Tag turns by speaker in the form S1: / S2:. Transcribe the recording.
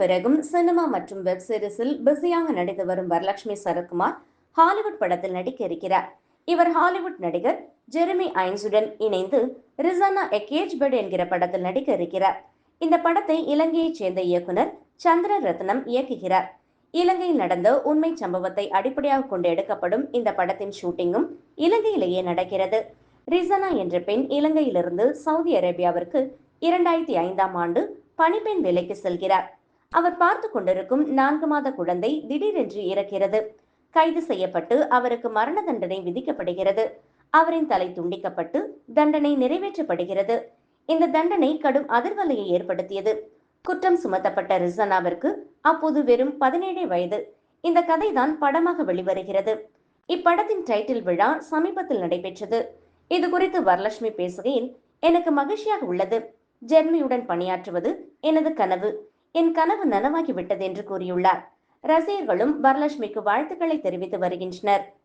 S1: பிறகும் சினிமா மற்றும் வெப் சீரிஸில் பிஸியாக நடித்து வரும் வரலட்சுமி சரத்குமார் ஹாலிவுட் படத்தில் நடிக்க இருக்கிறார் இவர் ஹாலிவுட் நடிகர் ஜெரமி ஐன்ஸுடன் இணைந்து ரிசானா எ பெட் என்கிற படத்தில் நடிக்க இருக்கிறார் இந்த படத்தை இலங்கையைச் சேர்ந்த இயக்குனர் சந்திர ரத்னம் இயக்குகிறார். இலங்கையில் நடந்த உண்மை சம்பவத்தை அடிப்படையாக கொண்டு எடுக்கப்படும் இந்த படத்தின் ஷூட்டிங்கும் இலங்கையிலேயே நடக்கிறது. ரிசனா என்ற பெண் இலங்கையிலிருந்து சவுதி அரேபியாவிற்கு இரண்டாயிரத்தி ஐந்தாம் ஆண்டு பணிப்பெண் வேலைக்கு செல்கிறார். அவர் பார்த்து கொண்டிருக்கும் நான்கு மாத குழந்தை திடீரென்று இறக்கிறது. கைது செய்யப்பட்டு அவருக்கு மரண தண்டனை விதிக்கப்படுகிறது. அவரின் தலை துண்டிக்கப்பட்டு தண்டனை நிறைவேற்றப்படுகிறது. இந்த தண்டனை கடும் அதிர்வலையை ஏற்படுத்தியது. குற்றம் சுமத்தப்பட்ட ரிசனாவிற்கு அப்போது வெறும் பதினேழே வயது. இந்த கதைதான் படமாக வெளிவருகிறது. இப்படத்தின் டைட்டில் விழா சமீபத்தில் நடைபெற்றது. இது குறித்து வரலட்சுமி பேசுகையில் எனக்கு மகிழ்ச்சியாக உள்ளது. ஜெர்மியுடன் பணியாற்றுவது எனது கனவு. என் கனவு நனவாகிவிட்டது என்று கூறியுள்ளார். ரசிகர்களும் வரலட்சுமிக்கு வாழ்த்துக்களை தெரிவித்து வருகின்றனர்.